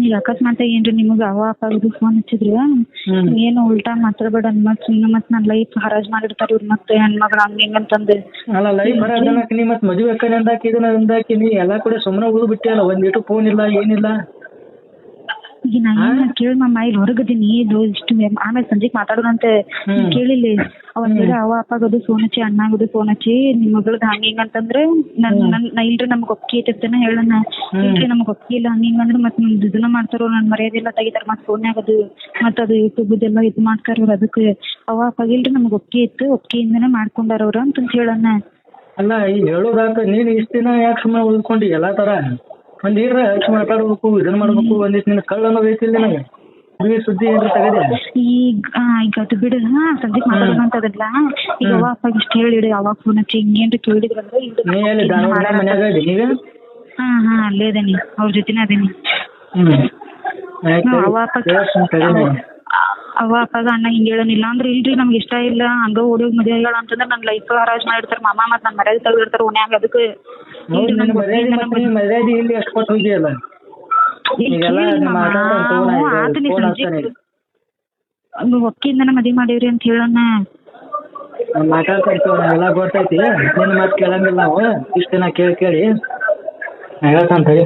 ಈಗ ಅಕಸ್ಮಾತ್ ಏನ್ರಿ ನಿಮಗೆ ಅವ ಅಪ್ಪ ಫೋನ್ ಹಚ್ಚಿದ್ರ? ಏನು ಉಲ್ಟಾ ಮಾತಾಡ್ಬೇಡ ಮತ್ ಸುಮ್ನೆ ಮತ್ ನನ್ ಲೈಫ್ ಹರಾಜ್ ಮಾಡಿರ್ತಾರ ಇವ್ರ ಮತ್ತೆ ಹೆಣ್ಮಗಳ ಹಂಗ ಹಿಂಗ ಅಂತಂದು. ಅಲ್ಲ ಲೈಫ್ ಬರೋದನ್ನಕ್ ನೀ ಮತ್ ಮದುವೆ ಕಡೆ ಅಂದಾಕಿ ಇದನ್ನ ಅಂದಾಕಿ ನೀ ಎಲ್ಲಾ ಕೂಡ ಸುಮ್ಮನೆ ಉಳಿದು ಬಿಟ್ಟಿಯಲ್ಲ ಒಂದ್ ಇಟ್ಟು ಫೋನ್ ಇಲ್ಲ ಏನಿಲ್ಲ. ಈಗ ನಾ ಏನ್ ಕೇಳಿ ಮಾಮ ಇಲ್ಲಿ ಹೊರಗದೀನಿ ಇದು ಇಷ್ಟು ಆಮೇಲೆ ಸಂಜೆಗ್ ಮಾತಾಡೋಣಂತೆ. ಕೇಳಿಲ್ಲ. ಅವನ್ ಬೇರೆ ಅವ ಅಪ್ಪಾಗದು ಫೋನ್ ಹಚ್ಚಿ ಅಣ್ಣಾಗದು ಫೋನ್ ಹಚ್ಚಿ ನಿಮ್ ಮಗಳದ್ ಹಂಗ ಹಿಂಗ ಅಂತಂದ್ರೆ ನನ್ ನನ್ ಇಲ್ರಿ ನಮ್ಗ್ ಒಪ್ಪಿಗೆ ಐತಂತಾನೆ ಹೇಳಣ್ಣ. ಇಲ್ರಿ ನಮ್ಗ್ ಒಪ್ಪಿಗೆ ಇಲ್ಲ ಹಂಗ ಹಿಂಗಂದ್ರೆ ಮತ್ ನಿಮ್ದು ಇದನ್ನ ಮಾಡ್ತಾರೋ ನನ್ ಮರ್ಯಾದೆಲ್ಲ ತೆಗಿತಾರ ಮತ್ ಫೋನ್ಯಾಗ ಅದು ಮತ್ ಅದು ಯೂಟ್ಯೂಬ್ ಎಲ್ಲ ಇದ್ ಮಾಡ್ತಾರ ಅದಕ್ಕೆ. ಅವ ಅಪ್ಪಾಗ ಇಲ್ರಿ ನಮ್ಗ್ ಒಪ್ಪಿಗೆ ಇತ್ತು ಒಪ್ಪಿಗೆಯಿಂದನೇ ಮಾಡ್ಕೊಂಡಾರ ಅವ್ರ ಅಂತ ಹೇಳಣ್ಣ. ಅಲ್ಲ ಈಗ ಹೇಳೋದಾಕ ನೀನ್ ಇಷ್ಟ ದಿನ ಯಾಕೆ ಸುಮ್ಮನೆ ಉಳ್ಕೊಂಡಿ ಎಲ್ಲಾ ತರ? ಒಂದ್ ಏನ್ರ ಹೆಚ್ಚು ಮಾತಾಡ್ಬೇಕು ಇದನ್ನ ಮಾಡ್ಬೇಕು ಒಂದಿಷ್ಟು ನಿನ್ ಕಳ್ಳ ಅನ್ನೋದು ಐತಿಲ್ಲ ನನಗೆ. ಈ ಸುದ್ದಿ ಏನ್ರ ತಗದೆ. ಈಗ ಈಗ ಅದು ಬಿಡು ಹಾ ಸದ್ಯಕ್ಕೆ ಮಾತಾಡೋಣ ಅಂತದಲ್ಲ ಈಗ ಅವ ಇಷ್ಟು ಹೇಳಿಡಿ ಅವಾಗ ಫೋನ್ ಹಚ್ಚಿ ಹಿಂಗೇನ್ರಿ ಕೇಳಿದ್ರಂದ್ರೆ ನೀ ಎಲ್ಲಿ ಧಾರವಾಡ ಮನ್ಯಾಗ ನೀಗ ಹಾ ಹಾ ಅಲ್ಲೇ ಅದೇನಿ ಅವ್ರ ಜೊತೆನೇ ಅದೇನಿ ಹ್ಮ್. ಆಯ್ತು ಅವ ಅಪ್ಪ ಕೇಳ್ತೀನಿ ತಗೋ. ಅವ ಅಪ್ಪಾಗ ಅಣ್ಣ ಹಿಂಗ್ ಹೇಳೋನಿಲ್ಲ ಅಂದ್ರೆ ಇಲ್ರಿ ನಮ್ಗೆ ಇಷ್ಟ ಇಲ್ಲ. ಹಂಗ ಓಡಿ ಮದ್ವೆ ಹೇಳ ಅಂತಂದ್ರೆ ನನ್ ಲೈಫ್ ಹರಾಜ್ ಮಾಡಿರ್ತಾರ ಮಾಮ ಮತ್ ನನ್ನ ಮರ್ಯಾದೆ ತೆಗ್ದಿರ್ತಾರ ಓನ್ಯಾಗ ಅದಕ್ಕೆ ನಿನ್ನ ಮತ್ತೆ ನೀನ್ ಮರ್ಯಾದೆ ಇಲ್ಲಿ ಎಷ್ಟು ಕೊಟ್ಟು ಹೋಗಿಯಲ್ಲ ಈಗೆಲ್ಲ ಫೋನ್ ಹಚ್ತಾನೆ ಈಗ. ಒಕ್ಕಿಂದನ ಮದ್ವೆ ಮಾಡೀವ್ರಿ ಅಂತ ಹೇಳಣ್ಣ ನಾನ್ ಮಾತಾಡ್ತಾ ಇರ್ತೀವಿ ಎಲ್ಲ ಗೊತ್ತೈತಿ. ನಿನ್ನ ಮಾತು ಕೇಳಂಗಿಲ್ಲ ನಾವು ಇಷ್ಟು ದಿನ ಕೇಳಿ ಕೇಳಿ. ಹೇಳ್ತಾನೆ ತಡಿ.